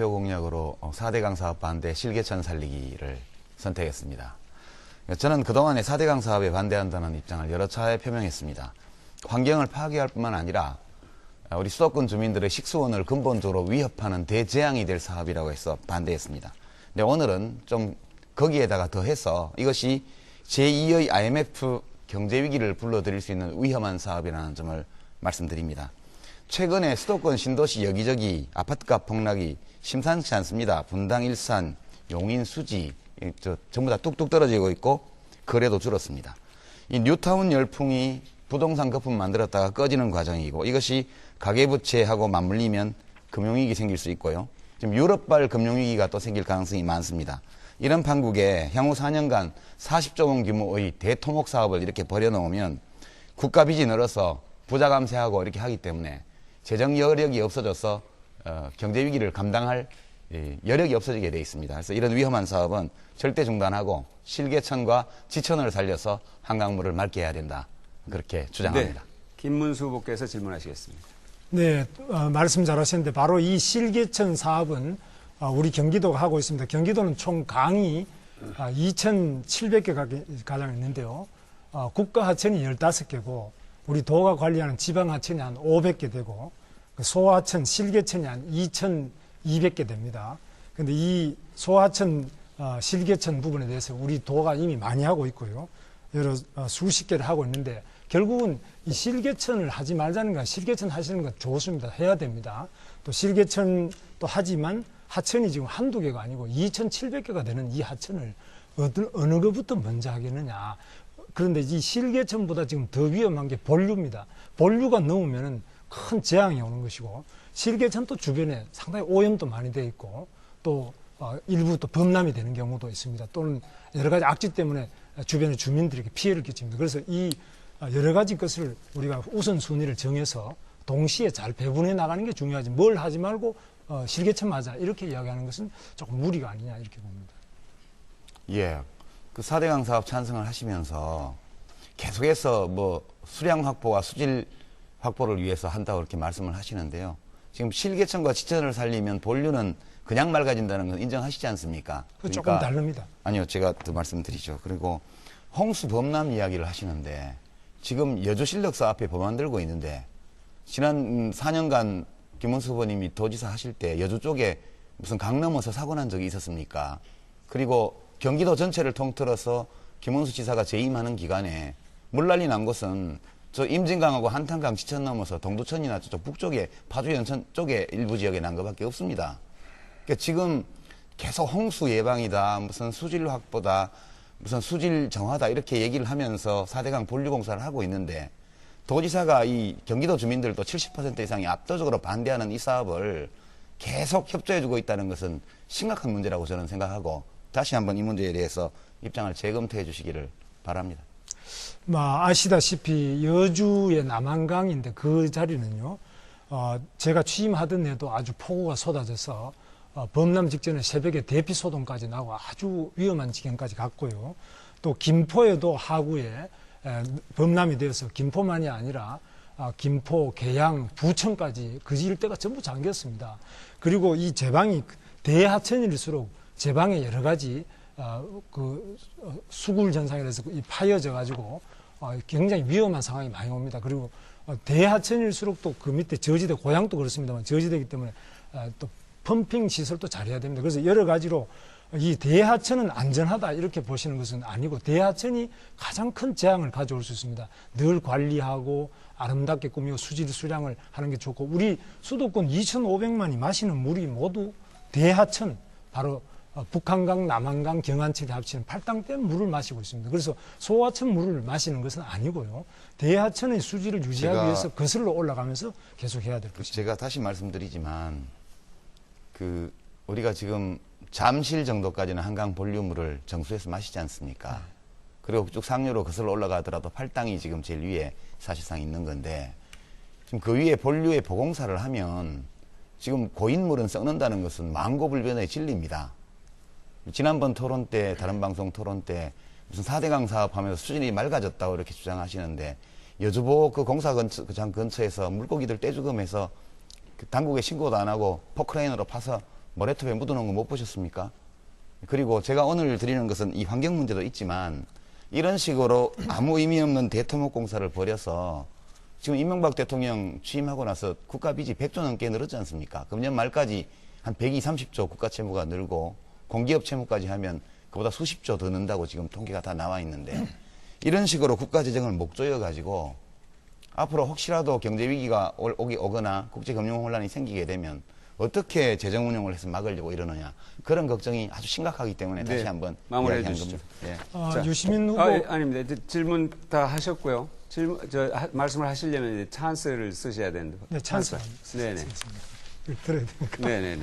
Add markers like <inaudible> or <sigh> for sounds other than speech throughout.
대표 공약으로 어, 4대강 사업 반대 실개천 살리기를 선택했습니다. 저는 그동안에 4대강 사업에 반대한다는 입장을 여러 차례 표명했습니다. 환경을 파괴할 뿐만 아니라 어, 우리 수도권 주민들의 식수원을 근본적으로 위협하는 대재앙이 될 사업이라고 해서 반대했습니다. 근데 오늘은 좀 거기에다가 더해서 이것이 제2의 IMF 경제 위기를 불러들일 수 있는 위험한 사업이라는 점을 말씀드립니다. 최근에 수도권 신도시 여기저기 아파트값 폭락이 심상치 않습니다. 분당, 일산, 용인, 수지 전부 다 뚝뚝 떨어지고 있고 거래도 줄었습니다. 이 뉴타운 열풍이 부동산 거품 만들었다가 꺼지는 과정이고 이것이 가계부채하고 맞물리면 금융위기 생길 수 있고요. 지금 유럽발 금융위기가 또 생길 가능성이 많습니다. 이런 판국에 향후 4년간 40조 원 규모의 대토목 사업을 이렇게 벌여놓으면 국가 빚이 늘어서 부자 감세하고 이렇게 하기 때문에 재정 여력이 없어져서 어, 경제 위기를 감당할 이, 여력이 없어지게 돼 있습니다. 그래서 이런 위험한 사업은 절대 중단하고 실개천과 지천을 살려서 한강물을 맑게 해야 된다. 그렇게 주장합니다. 네. 김문수 후보께서 질문하시겠습니다. 네, 어, 말씀 잘하셨는데 바로 이 실개천 사업은 어, 우리 경기도가 하고 있습니다. 경기도는 총 강이 아, 2,700개 가량 있는데요. 어, 국가 하천이 15개고 우리 도가 관리하는 지방 하천이 한 500개 되고 그 소하천, 실개천이 한 2,200개 됩니다. 근데 이 소하천, 어, 실개천 부분에 대해서 우리 도가 이미 많이 하고 있고요. 여러 어, 수십 개를 하고 있는데 결국은 이 실개천을 하지 말자는 건 실개천 하시는 건 좋습니다. 해야 됩니다. 또 실개천 또 하지만 하천이 지금 한두 개가 아니고 2,700개가 되는 이 하천을 어느 것부터 먼저 하겠느냐. 그런데 이 실개천보다 지금 더 위험한 게 본류입니다. 본류가 넘으면은 큰 재앙이 오는 것이고 실개천 또 주변에 상당히 오염도 많이 돼 있고 또 어, 일부 또 범람이 되는 경우도 있습니다. 또는 여러 가지 악취 때문에 주변의 주민들에게 피해를 끼칩니다. 그래서 이 어, 여러 가지 것을 우리가 우선순위를 정해서 동시에 잘 배분해 나가는 게 중요하지 뭘 하지 말고 어, 실개천 하자 이렇게 이야기하는 것은 조금 무리가 아니냐 이렇게 봅니다. 예. 그 4대강 사업 찬성을 하시면서 계속해서 뭐 수량 확보와 수질 확보를 위해서 한다고 이렇게 말씀을 하시는데요. 지금 실개천과 지천을 살리면 본류는 그냥 맑아진다는 건 인정하시지 않습니까? 그 조금 다릅니다. 아니요, 제가 더 말씀드리죠. 그리고 홍수 범람 이야기를 하시는데 지금 여주 실력사 앞에 법안 들고 있는데 지난 4년간 김원수 후보님이 도지사 하실 때 여주 쪽에 무슨 강 넘어서 사고 난 적이 있었습니까? 그리고 경기도 전체를 통틀어서 김원수 지사가 재임하는 기간에 물난리 난 곳은 저 임진강하고 한탄강 지천 넘어서 동두천이나 저쪽 북쪽에 파주 연천 쪽에 일부 지역에 난 것밖에 없습니다. 그러니까 지금 계속 홍수 예방이다, 무슨 수질 확보다, 무슨 수질 정화다 이렇게 얘기를 하면서 4대강 본류 공사를 하고 있는데 도지사가 이 경기도 주민들도 70% 이상이 압도적으로 반대하는 이 사업을 계속 협조해주고 있다는 것은 심각한 문제라고 저는 생각하고 다시 한번 이 문제에 대해서 입장을 재검토해 주시기를 바랍니다. 뭐 아시다시피 여주의 남한강인데 그 자리는요. 어, 제가 취임하던 해도 아주 폭우가 쏟아져서 어, 범람 직전에 새벽에 대피 소동까지 나고 아주 위험한 지경까지 갔고요. 또 김포에도 하구에 에, 범람이 되어서 김포만이 아니라 아, 김포, 계양, 부천까지 그 일대가 전부 잠겼습니다. 그리고 이 제방이 대하천일수록 제방에 여러 가지 어, 그 어, 수굴 현상이라서 이 파여져 가지고 어, 굉장히 위험한 상황이 많이 옵니다. 그리고 어, 대하천일수록 또 그 밑에 저지대 고향도 그렇습니다만 저지대이기 때문에 어, 또 펌핑 시설도 잘해야 됩니다. 그래서 여러 가지로 이 대하천은 안전하다 이렇게 보시는 것은 아니고 대하천이 가장 큰 재앙을 가져올 수 있습니다. 늘 관리하고 아름답게 꾸미고 수질 수량을 하는 게 좋고 우리 수도권 2,500만이 마시는 물이 모두 대하천 바로 어, 북한강, 남한강, 경안천이 합치는 팔당댐 물을 마시고 있습니다. 그래서 소하천 물을 마시는 것은 아니고요. 대하천의 수질을 유지하기 위해서 거슬러 올라가면서 계속 해야 될 것입니다. 제가 다시 말씀드리지만 그 우리가 지금 잠실 정도까지는 한강 볼륨물을 정수해서 마시지 않습니까? 그리고 쭉 상류로 거슬러 올라가더라도 팔당이 지금 제일 위에 사실상 있는 건데 지금 그 위에 본류에 보공사를 하면 지금 고인물은 썩는다는 것은 망고불변의 진리입니다. 지난번 토론 때 다른 방송 토론 때 무슨 4대강 사업하면서 수준이 맑아졌다고 이렇게 주장하시는데 여주보 그 공사 근처, 그장 근처에서 물고기들 떼죽음해서 그 당국에 신고도 안 하고 포크레인으로 파서 모래톱에 묻어놓은 거 못 보셨습니까? 그리고 제가 오늘 드리는 것은 이 환경 문제도 있지만 이런 식으로 아무 의미 없는 대토목 공사를 벌여서 지금 이명박 대통령 취임하고 나서 국가 빚이 100조 넘게 늘었지 않습니까? 금년 말까지 한 120, 30조 국가 채무가 늘고 공기업 채무까지 하면 그보다 수십조 더 는다고 지금 통계가 다 나와 있는데 이런 식으로 국가 재정을 목조여 가지고 앞으로 혹시라도 경제 위기가 올- 오기 오거나 국제 금융 혼란이 생기게 되면 어떻게 재정 운용을 해서 막으려고 이러느냐 그런 걱정이 아주 심각하기 때문에 다시 네, 한번 마무리해 주시죠. 겁니다. 예. 어, 자, 유시민 후보 아, 예, 아닙니다. 질문 다 하셨고요. 질문, 저, 하- 말씀을 하시려면 이제 찬스를 쓰셔야 되는데. 네, 찬스. 네네. 이거 들어야 되니까. 네네네.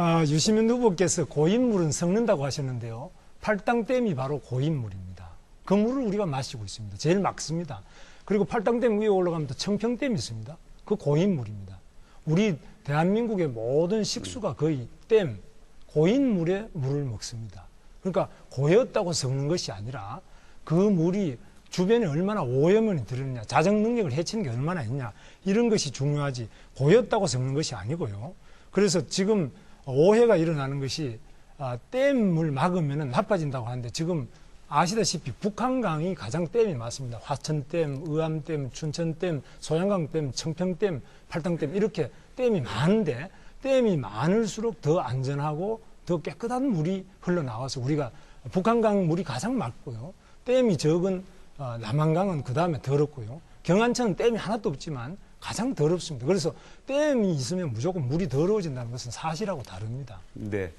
아, 유시민 후보께서 고인물은 썩는다고 하셨는데요. 팔당댐이 바로 고인물입니다. 그 물을 우리가 마시고 있습니다. 제일 막습니다. 그리고 팔당댐 위에 올라가면 또 청평댐이 있습니다. 그 고인물입니다. 우리 대한민국의 모든 식수가 거의 댐, 고인물의 물을 먹습니다. 그러니까 고였다고 썩는 것이 아니라 그 물이 주변에 얼마나 오염원이 들었느냐, 자정 능력을 해치는 게 얼마나 있냐, 이런 것이 중요하지, 고였다고 썩는 것이 아니고요. 그래서 지금 오해가 일어나는 것이 아, 댐을 막으면 나빠진다고 하는데 지금 아시다시피 북한강이 가장 댐이 많습니다. 화천댐, 의암댐, 춘천댐, 소양강댐, 청평댐, 팔당댐 이렇게 댐이 많은데 댐이 많을수록 더 안전하고 더 깨끗한 물이 흘러나와서 우리가 북한강 물이 가장 맑고요. 댐이 적은 어, 남한강은 그 다음에 더럽고요. 경안천은 댐이 하나도 없지만 가장 더럽습니다. 그래서 댐이 있으면 무조건 물이 더러워진다는 것은 사실하고 다릅니다. 네.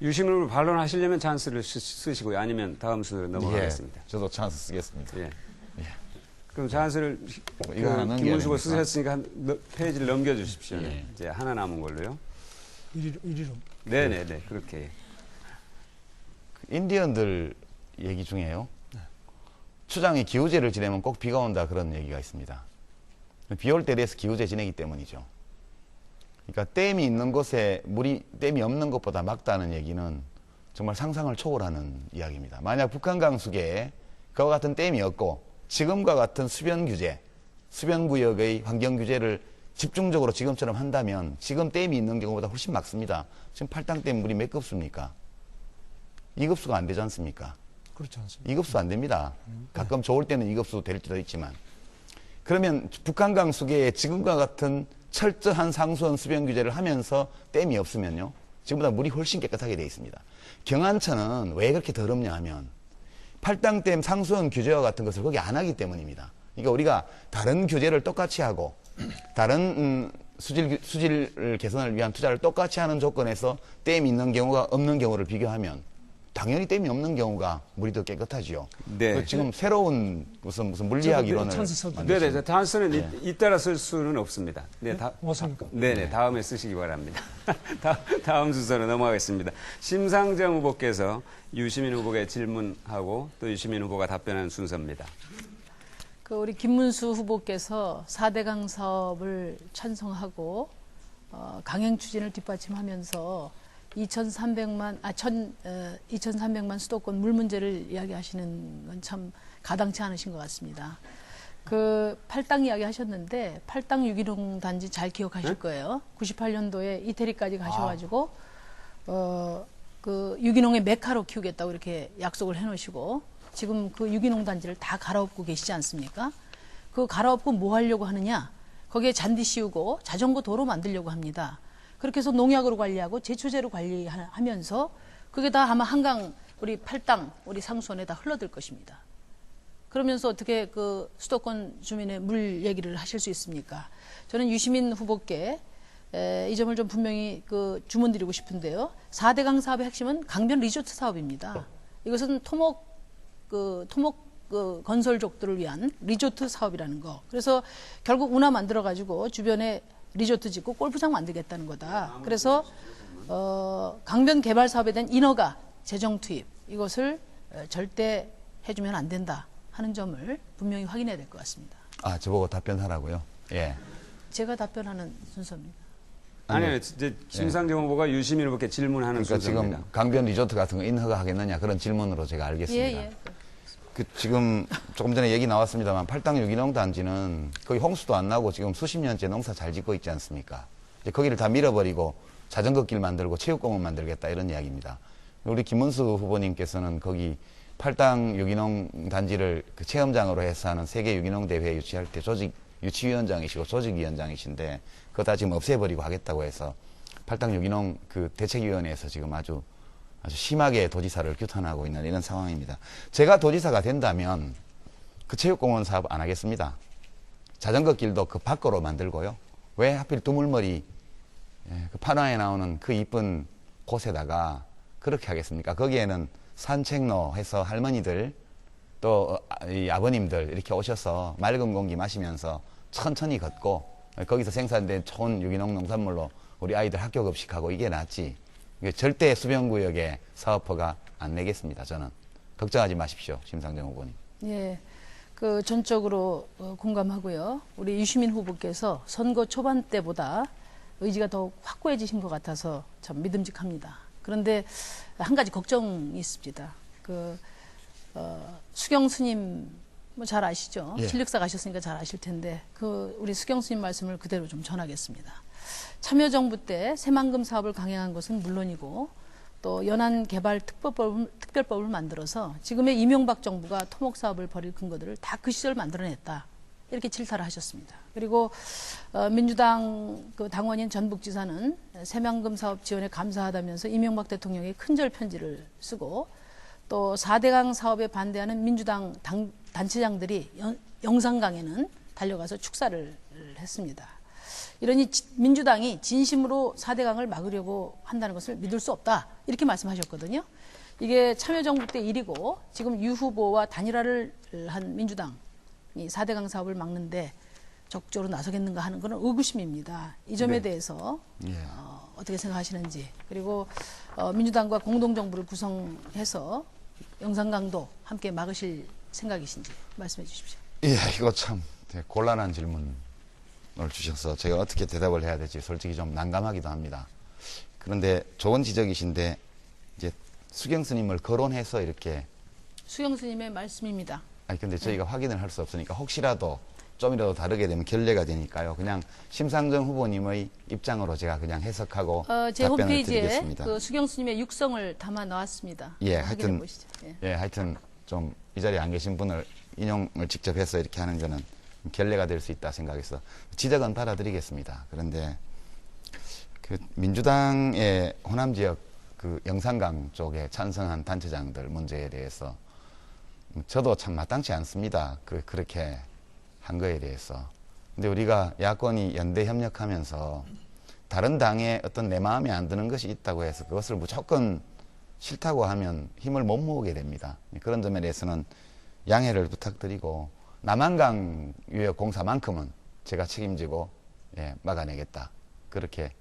유심으로 반론하시려면 찬스를 쓰- 쓰시고요. 아니면 다음 순으로 넘어가겠습니다. 예, 저도 찬스 쓰겠습니다. 예. 그럼 찬스를 뭐 그 김문수가? 쓰셨으니까 한 너- 페이지를 넘겨주십시오. 예. 이제 하나 남은 걸로요. 이리로, 이리로. 네네네. 그렇게. 인디언들 얘기 중에요. 추장이 기우제를 지내면 꼭 비가 온다 그런 얘기가 있습니다. 비올 때 돼서 기우제 지내기 때문이죠. 그러니까 댐이 있는 곳에 물이 댐이 없는 것보다 막다는 얘기는 정말 상상을 초월하는 이야기입니다. 만약 북한 강수계에 그와 같은 댐이 없고 지금과 같은 수변 규제, 수변 구역의 환경 규제를 집중적으로 지금처럼 한다면 지금 댐이 있는 경우보다 훨씬 막습니다. 지금 팔당댐 물이 몇 급수입니까? 2급수가 안 되지 않습니까? 그렇지 않습니까? 2급수 안 됩니다. 가끔 좋을 때는 2급수 될 때도 있지만. 그러면 북한강 수계에 지금과 같은 철저한 상수원 수변 규제를 하면서 댐이 없으면요. 지금보다 물이 훨씬 깨끗하게 되어 있습니다. 경안천은 왜 그렇게 더럽냐 하면 팔당댐 상수원 규제와 같은 것을 거기 안 하기 때문입니다. 그러니까 우리가 다른 규제를 똑같이 하고 다른 음, 수질, 규- 수질 개선을 위한 투자를 똑같이 하는 조건에서 댐이 있는 경우가 없는 경우를 비교하면 당연히 댐이 없는 경우가 물이 더 깨끗하지요. 네. 그 지금 새로운 무슨 무슨 물리학 이론을 찬스 써도 만드신- 네네. 찬스는 이- 이따라 쓸 수는 없습니다. 네. 다, 맞습니까? 네네. 다음에 쓰시기 바랍니다. <laughs> 다, 다 음 순서로 넘어가겠습니다. 심상정 후보께서 유시민 후보에게 질문하고 또 유시민 후보가 답변하는 순서입니다. 그 우리 김문수 후보께서 4대강 사업을 찬성하고 어, 강행 추진을 뒷받침하면서 2,300만 아1 어, 2,300만 수도권 물 문제를 이야기하시는 건 참 가당치 않으신 것 같습니다. 그 팔당 이야기 하셨는데 팔당 유기농 단지 잘 기억하실 거예요. 98년도에 이태리까지 가셔가지고 어그 유기농의 메카로 키우겠다고 이렇게 약속을 해놓으시고 지금 그 유기농 단지를 다 갈아엎고 계시지 않습니까? 그 갈아엎고 뭐 하려고 하느냐? 거기에 잔디 씌우고 자전거 도로 만들려고 합니다. 그렇게 해서 농약으로 관리하고 제초제로 관리하면서 그게 다 아마 한강 우리 팔당 우리 상수원에 다 흘러들 것입니다. 그러면서 어떻게 그 수도권 주민의 물 얘기를 하실 수 있습니까? 저는 유시민 후보께 에, 이 점을 좀 분명히 그 주문드리고 싶은데요. 4대강 사업의 핵심은 강변 리조트 사업입니다. 이것은 토목 그 토목 그 건설족들을 위한 리조트 사업이라는 거. 그래서 결국 운하 만들어 가지고 주변에 리조트 짓고 골프장 만들겠다는 거다. 그래서 어, 강변 개발 사업에 대한 인허가 재정 투입 이것을 어, 절대 해주면 안 된다 하는 점을 분명히 확인해야 될 것 같습니다. 아, 저보고 답변하라고요. 예. 제가 답변하는 순서입니다. 아니요. 이제 심상정 후보가 유시민 후보께 질문하는 그러니까 순서입니다. 지금 강변 리조트 같은 거 인허가 하겠느냐 그런 질문으로 제가 알겠습니다. 예, 예. 그 지금 조금 전에 얘기 나왔습니다만 팔당 유기농 단지는 거의 홍수도 안 나고 지금 수십 년째 농사 잘 짓고 있지 않습니까? 이제 거기를 다 밀어버리고 자전거 길 만들고 체육공원 만들겠다 이런 이야기입니다. 우리 김문수 후보님께서는 거기 팔당 유기농 단지를 그 체험장으로 해서 하는 세계 유기농 대회 유치할 때 조직 유치위원장이시고 조직위원장이신데 그거 다 지금 없애버리고 하겠다고 해서 팔당 유기농 그 대책위원회에서 지금 아주 아주 심하게 도지사를 규탄하고 있는 이런 상황입니다. 제가 도지사가 된다면 그 체육공원 사업 안 하겠습니다. 자전거 길도 그 밖으로 만들고요. 왜 하필 두물머리 예, 그 판화에 나오는 그 이쁜 곳에다가 그렇게 하겠습니까? 거기에는 산책로 해서 할머니들 또 어, 이 아버님들 이렇게 오셔서 맑은 공기 마시면서 천천히 걷고 거기서 생산된 좋은 유기농 농산물로 우리 아이들 학교 급식하고 이게 낫지. 절대 수변구역에 사업허가 안 내겠습니다. 저는 걱정하지 마십시오, 심상정 후보님. 예, 그 전적으로 어, 공감하고요. 우리 유시민 후보께서 선거 초반 때보다 의지가 더 확고해지신 것 같아서 참 믿음직합니다. 그런데 한 가지 걱정이 있습니다. 그 어, 수경 스님 뭐 잘 아시죠? 예. 실력사 가셨으니까 잘 아실 텐데 그 우리 수경 스님 말씀을 그대로 좀 전하겠습니다. 참여정부 때 새만금 사업을 강행한 것은 물론이고 또 연안개발특별법을 특별법을 만들어서 지금의 이명박 정부가 토목 사업을 벌일 근거들을 다 그 시절 만들어냈다. 이렇게 질타를 하셨습니다. 그리고 어, 민주당 그 당원인 전북지사는 새만금 사업 지원에 감사하다면서 이명박 대통령의 큰절 편지를 쓰고 또 4대강 사업에 반대하는 민주당 당, 단체장들이 연- 영산강에는 달려가서 축사를 했습니다. 이러니 지- 민주당이 진심으로 4대강을 막으려고 한다는 것을 믿을 수 없다. 이렇게 말씀하셨거든요. 이게 참여정부 때 일이고 지금 유 후보와 단일화를 한 민주당이 4대강 사업을 막는데 적극적으로 나서겠는가 하는 것은 의구심입니다. 이 점에 네. 대해서 예. 어, 어떻게 생각하시는지 그리고 어, 민주당과 공동정부를 구성해서 영산강도 함께 막으실 생각이신지 말씀해 주십시오. 예, 이거 참 곤란한 질문을 주셔서 제가 어떻게 대답을 해야 될지 솔직히 좀 난감하기도 합니다. 그런데 좋은 지적이신데 이제 수경 스님을 거론해서 이렇게 수경 스님의 말씀입니다. 아니 근데 저희가 확인을 할 수 없으니까 혹시라도 좀이라도 다르게 되면 결례가 되니까요. 그냥 심상정 후보님의 입장으로 제가 그냥 해석하고 어, 제 답변을 홈페이지에 드리겠습니다. 그 수경 스님의 육성을 담아 놓았습니다. 예, 하여튼. 예. 예, 하여튼 좀 이 자리에 안 계신 분을 인용을 직접 해서 이렇게 하는 거는 결례가 될 수 있다 생각해서 지적은 받아드리겠습니다. 그런데 그 민주당의 호남 지역 그 영산강 쪽에 찬성한 단체장들 문제에 대해서 저도 참 마땅치 않습니다. 그 그렇게 한 거에 대해서. 근데 우리가 야권이 연대 협력하면서 다른 당에 어떤 내 마음에 안 드는 것이 있다고 해서 그것을 무조건 싫다고 하면 힘을 못 모으게 됩니다. 그런 점에 대해서는 양해를 부탁드리고 남한강 유역 공사만큼은 제가 책임지고 예, 막아내겠다. 그렇게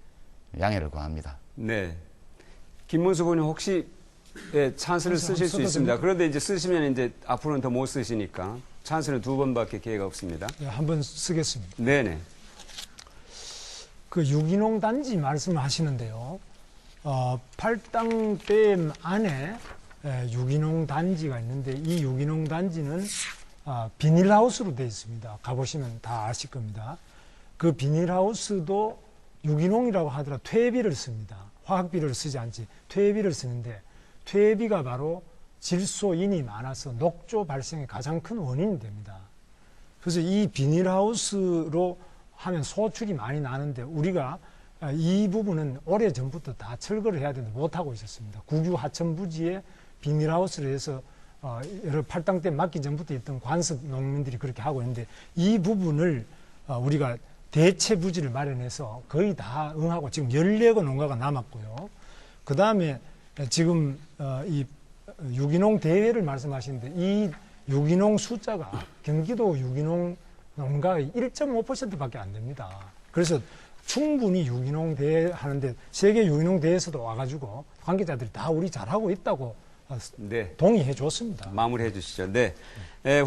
양해를 구합니다. 네. 김문수 의원님 혹시 예, 찬스를 찬스 쓰실 수 있습니다. 됩니까? 그런데 이제 쓰시면 이제 앞으로는 더 못 쓰시니까 찬스는 두 번밖에 기회가 없습니다. 예, 한번 쓰겠습니다. 네네. 그 유기농 단지 말씀하시는데요. 어, 팔당댐 안에 에, 유기농 단지가 있는데 이 유기농 단지는 아, 비닐하우스로 되어 있습니다. 가보시면 다 아실 겁니다. 그 비닐하우스도 유기농이라고 하더라 퇴비를 씁니다. 화학비를 쓰지 않지 퇴비를 쓰는데 퇴비가 바로 질소인이 많아서 녹조 발생의 가장 큰 원인이 됩니다. 그래서 이 비닐하우스로 하면 소출이 많이 나는데 우리가 아, 이 부분은 오래 전부터 다 철거를 해야 되는데 못하고 있었습니다. 국유 하천 부지에 비닐하우스를 해서 어, 여러 팔당 때 맞기 전부터 있던 관습 농민들이 그렇게 하고 있는데 이 부분을 어, 우리가 대체 부지를 마련해서 거의 다 응하고 지금 14개 농가가 남았고요. 그 다음에 지금 어, 이 유기농 대회를 말씀하시는데 이 유기농 숫자가 경기도 유기농 농가의 1.5%밖에 안 됩니다. 그래서 충분히 유기농 대회 하는데 세계 유기농 대회에서도 와가지고 관계자들이 다 우리 잘하고 있다고. 동의해 줬습니다. 마무리해 주시죠. 네. 예,